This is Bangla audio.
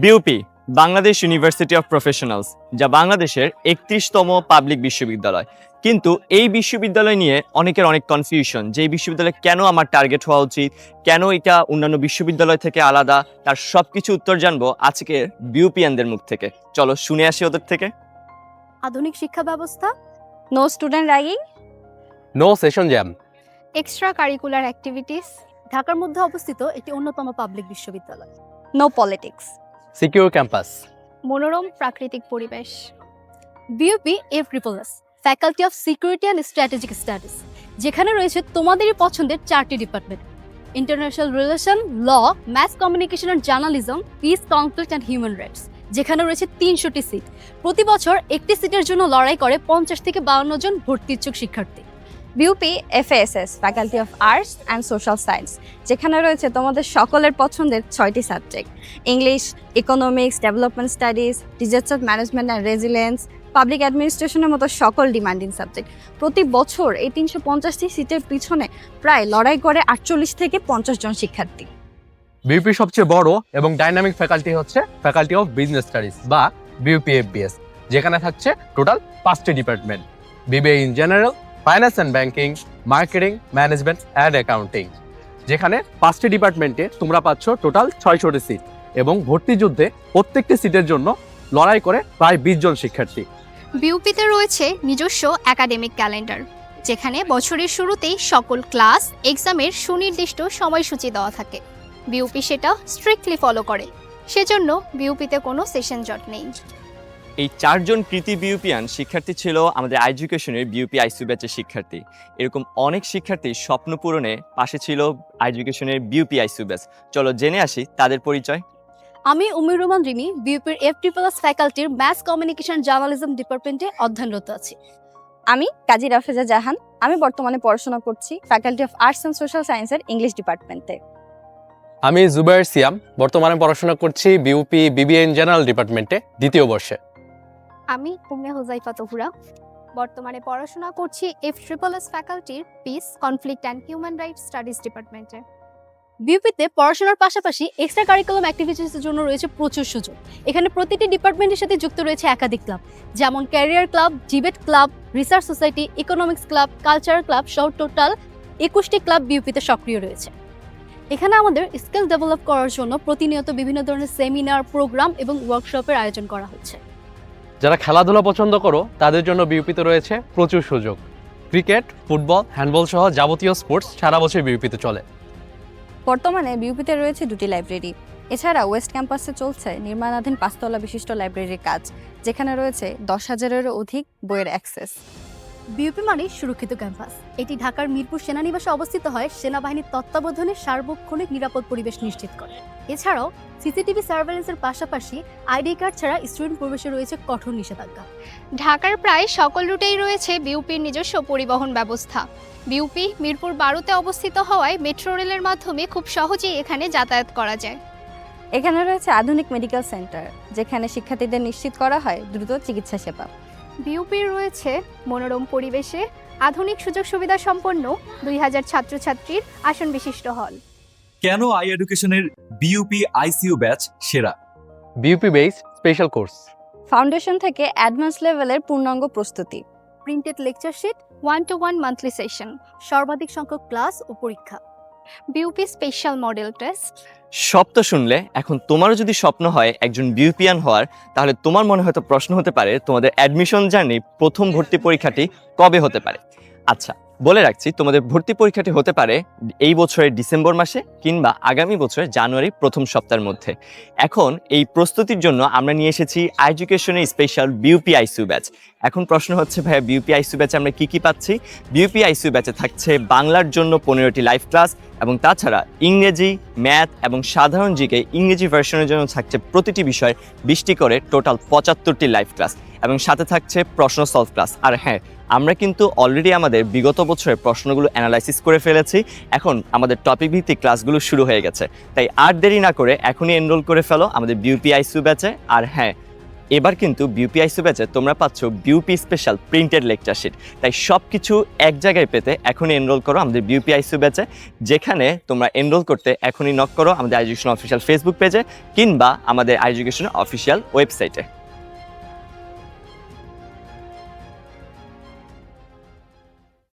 BUP Bangladesh university of professionals যা বাংলাদেশের একত্রিশতম পাবলিক বিশ্ববিদ্যালয়। কিন্তু এই বিশ্ববিদ্যালয় নিয়ে অনেকের অনেক কনফিউশন যে এই বিশ্ববিদ্যালয় কেন আমার টার্গেট হওয়া উচিত কেন এটা অন্যান্য বিশ্ববিদ্যালয় থেকে আলাদা তার সব কিছু উত্তর জানব আজকে বিউপিয়ানদের মুখ থেকে। চলো শুনে আসি ওদের থেকে। আধুনিক শিক্ষা ব্যবস্থা no student ragging no session jam extra curricular activities ঢাকার মধ্যে অবস্থিত একটি অন্যতম পাবলিক বিশ্ববিদ্যালয় নো পলিটিক্স সিকিউর ক্যাম্পাস। মনোরম প্রাকৃতিক পরিবেশ। BUP F triple S faculty of security and strategic studies যেখানে রয়েছে তোমাদেরই পছন্দের চারটি department international relation law mass communication and journalism peace conflict and human rights যেখানে রয়েছে তিনশোটি সিট প্রতি বছর একটি সিটের জন্য লড়াই করে পঞ্চাশ থেকে বাউন্ন জন ভর্তি ইচ্ছুক শিক্ষার্থী। BUP FASS faculty of arts and social science যেখানে রয়েছে তোমাদের সকলের পছন্দের ছয়টি subject. English economics development studies disaster management and resilience public অ্যাডমিনিস্ট্রেশনের মতো সকল ডিমান্ডিং সাবজেক্ট প্রতি বছর এই তিনশো পঞ্চাশটি সিটের পিছনে প্রায় লড়াই করে আটচল্লিশ থেকে পঞ্চাশ জন শিক্ষার্থী। বিউপি সবচেয়ে বড় এবং ডাইনামিক ফ্যাকাল্টি হচ্ছে ফ্যাকাল্টি অফ বিজনেস স্টাডিজ বা বিউপি এফবিএস যেখানে থাকছে টোটাল পাঁচটি department BBA in general finance and banking marketing management and accounting যেখানে পাঁচটি ডিপার্টমেন্টে তোমরা পাচ্ছ টোটাল ছয়শটি সিট এবং ভর্তি যুদ্ধে প্রত্যেকটি সিটের জন্য লড়াই করে প্রায় বিশ জন শিক্ষার্থী। বিউপিতে রয়েছে নিজস্ব একাডেমিক ক্যালেন্ডার যেখানে বছরের শুরুতেই সকল ক্লাস এক্সামের সুনির্দিষ্ট সময়সূচি দেওয়া থাকে। বিউপি সেটা স্ট্রিক্টলি ফলো করে। সেজন্য বিউপিতে কোনো সেশন জট নেই। এই চারজন কৃতি বিউপিয়ান শিক্ষার্থী ছিল আমাদের এডুকেশনের বিউপি আইসিউ ব্যাচের শিক্ষার্থী। এরকম অনেক শিক্ষার্থী স্বপ্ন পূরণে পাশে ছিল এডুকেশনের বিউপি আইসিউ ব্যাচ চলো জেনে আসি তাদের পরিচয়। আমি উমির রহমান রিমি বিউপির এফ প্লাস ফ্যাকাল্টির ম্যাস কমিউনিকেশন জার্নালিজম ডিপার্টমেন্টে অধ্যয়নরত আছি। আমি কাজী রাফেজা জাহান আমি বর্তমানে পড়াশোনা করছি faculty of arts and social সায়েন্সের ইংলিশ ডিপার্টমেন্টে আমি জুবাইর সিয়াম বর্তমানে পড়াশোনা করছি বিউপি বিবিএন জেনারেল ডিপার্টমেন্টে দ্বিতীয় বর্ষে। আমি উম্মে হুজাইফা তহুরা। বর্তমানে পড়াশোনা করছি F triple S ফ্যাকাল্টির peace conflict and human rights studies ডিপার্টমেন্টে বিউপিতে পড়াশোনার পাশাপাশি এক্সট্রা কারিকুলাম অ্যাক্টিভিটিসের জন্য রয়েছে প্রচুর সুযোগ। এখানে প্রতিটি ডিপার্টমেন্টের সাথে যুক্ত রয়েছে একাধিক ক্লাব যেমন career club debate club research society economics club cultural club সহ টোটাল একুশটি ক্লাব বিউপিতে সক্রিয় রয়েছে। এখানে আমাদের স্কিল ডেভেলপ করার জন্য প্রতিনিয়ত বিভিন্ন ধরনের সেমিনার প্রোগ্রাম এবং ওয়ার্কশপের আয়োজন করা হচ্ছে। যারা খেলাধুলা পছন্দ করো, তাদের জন্য বিউপিতে রয়েছে প্রচুর সুযোগ। ক্রিকেট, ফুটবল, হ্যান্ডবল সহ যাবতীয় স্পোর্টস সারা বছর বিউপিতে চলে। বর্তমানে বিউপিতে রয়েছে দুটি লাইব্রেরি। এছাড়া ওয়েস্ট ক্যাম্পাসে চলছে নির্মাণাধীন পাঁচতলা বিশিষ্ট লাইব্রেরির কাজ, যেখানে রয়েছে দশ হাজারেরও অধিক বইয়ের অ্যাক্সেস। বিউপি মানে সুরক্ষিত ক্যাম্পাস। এটি ঢাকার মিরপুর সেনানিবাসে অবস্থিত হয় সেনাবাহিনীর তত্ত্বাবধানে সার্বক্ষণিক নিরাপদ পরিবেশ নিশ্চিত করে। এছাড়াও সিসিটিভি সার্ভেলেন্সের পাশাপাশি আইডি কার্ড ছাড়া স্টুডেন্ট প্রবেশে রয়েছে কঠোর নিষেধাজ্ঞা। ঢাকার প্রায় সকল রুটেই রয়েছে বিউপির নিজস্ব পরিবহন ব্যবস্থা। বিউপি মিরপুর বারোতে অবস্থিত হওয়ায় মেট্রো রেলের মাধ্যমে খুব সহজেই এখানে যাতায়াত করা যায়। এখানে রয়েছে আধুনিক মেডিকেল সেন্টার যেখানে শিক্ষার্থীদের নিশ্চিত করা হয় দ্রুত চিকিৎসা সেবা। বিউপির রয়েছে মনোরম পরিবেশে আধুনিক সুযোগ সুবিধা সম্পন্ন দুই হাজার ছাত্রছাত্রীর আসন বিশিষ্ট হল। কেন আই এডুকেশনের বিউপি আইসিইউ ব্যাচ সেরা? BUP base special course foundation থেকে অ্যাডভান্স লেভেলের পূর্ণাঙ্গ প্রস্তুতি। Printed lecture sheet one to one monthly session সর্বাধিক সংখ্যক ক্লাস ও পরীক্ষা। বিউপি স্পেশাল মডেল টেস্ট সব তো শুনলে এখন তোমারও যদি স্বপ্ন হয় একজন বিউপিয়ান হওয়ার, তাহলে তোমার মনে হয়তো প্রশ্ন হতে পারে তোমাদের অ্যাডমিশন জার্নি প্রথম ভর্তি পরীক্ষাটি কবে হতে পারে। আচ্ছা বলে রাখছি, তোমাদের ভর্তি পরীক্ষাটি হতে পারে এই বছরের ডিসেম্বর মাসে কিংবা আগামী বছরের জানুয়ারি প্রথম সপ্তাহের মধ্যে। এখন এই প্রস্তুতির জন্য আমরা নিয়ে এসেছি এডুকেশনের স্পেশাল বিউপি আইসিউ ব্যাচ এখন প্রশ্ন হচ্ছে, ভাইয়া বিউপি আইসিউ ব্যাচে আমরা কি কি পাচ্ছি? বিউপি আইসিউ ব্যাচে থাকছে বাংলার জন্য পনেরোটি লাইভ ক্লাস এবং তাছাড়া ইংরেজি ম্যাথ এবং সাধারণ জিকে ইংরেজি ভার্সনের জন্য থাকছে প্রতিটি বিষয় বিশটি করে টোটাল পঁচাত্তরটি লাইভ ক্লাস এবং সাথে থাকছে প্রশ্ন সলভ ক্লাস আর হ্যাঁ আমরা কিন্তু অলরেডি আমাদের বিগত বছরের প্রশ্নগুলো অ্যানালাইসিস করে ফেলেছি। এখন আমাদের টপিক ভিত্তিক ক্লাসগুলো শুরু হয়ে গেছে। তাই আর দেরি না করে এখনই এনরোল করে ফেলো, আমাদের বিউপি আইসিউ ব্যাচে আর হ্যাঁ এবার কিন্তু বিউপি আইসি ব্যাচে তোমরা পাচ্ছ BUP special printed lecture sheet তাই সব কিছু এক জায়গায় পেতে এখনই এনরোল করো আমাদের বিউপি আইসি ব্যাচে যেখানে তোমরা এনরোল করতে এখনই নক করো আমাদের এডুকেশন অফিসিয়াল ফেসবুক পেজে কিংবা আমাদের এডুকেশন অফিসিয়াল ওয়েবসাইটে